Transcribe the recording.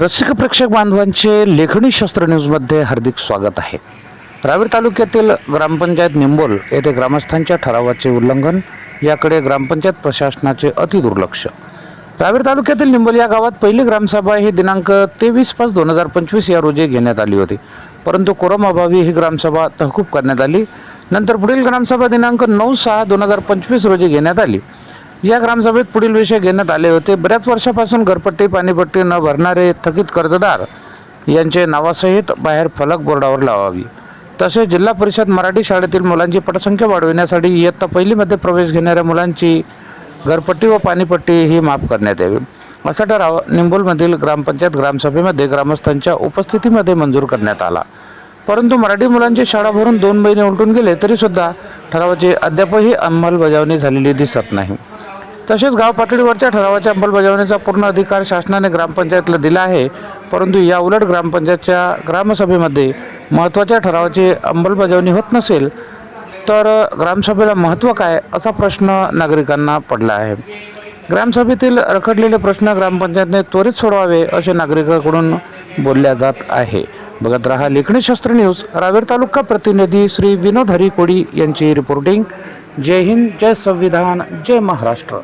रसिक प्रेक्षक बांधवांचे लेखणी शस्त्र न्यूजमध्ये हार्दिक स्वागत आहे. रावेर तालुक्यातील ग्रामपंचायत निंबोल येथे ग्रामस्थांच्या ठरावाचे उल्लंघन याकडे ग्रामपंचायत प्रशासनाचे अतिदुर्लक्ष रावेर तालुक्यातील निंबोल या गावात पहिली ग्रामसभा ही दिनांक तेवीस पाच दोन हजार पंचवीस या रोजी घेण्यात आली होती. परंतु कोरोनाअभावी ही ग्रामसभा तहकूब करण्यात आली. नंतर पुढील ग्रामसभा दिनांक नऊ सहा दोन हजार पंचवीस रोजी घेण्यात आली. या ग्रामसभेत पुढील विषय घेण्यात आले होते. बऱ्याच वर्षापासून घरपट्टी पाणीपट्टी न भरणारे थकीत कर्जदार यांचे नावासहित बाहेर फलक बोर्डावर लावावी. तसेच जिल्हा परिषद मराठी शाळेतील मुलांची पटसंख्या वाढविण्यासाठी इयत्ता पहिलीमध्ये प्रवेश घेणाऱ्या मुलांची घरपट्टी व पाणीपट्टी ही माफ करण्यात यावी. असा ठराव निंबोलमधील ग्रामपंचायत ग्रामसभेमध्ये ग्रामस्थांच्या उपस्थितीमध्ये मंजूर करण्यात आला. परंतु मराठी मुलांची शाळा भरून दोन महिने उलटून गेले तरी सुद्धा ठरावाची अद्यापही अंमलबजावणी झालेली दिसत नाही. तसेच गाव पातळीवरच्या ठरावाच्या अंमलबजावणीचा पूर्ण अधिकार शासनाने ग्रामपंचायतला दिला आहे. परंतु या उलट ग्रामपंचायतच्या ग्रामसभेमध्ये महत्त्वाच्या ठरावाची अंमलबजावणी होत नसेल तर ग्रामसभेला महत्त्व काय असा प्रश्न नागरिकांना पडला आहे. ग्रामसभेतील रखडलेले प्रश्न ग्रामपंचायतने त्वरित सोडवावे असे नागरिकांकडून बोलल्या जात आहे. बघत रहा लेखणी शस्त्र न्यूज रावेर तालुका प्रतिनिधी श्री विनोद हरी कोडी यांची रिपोर्टिंग जय हिंद जय संविधान जय महाराष्ट्र.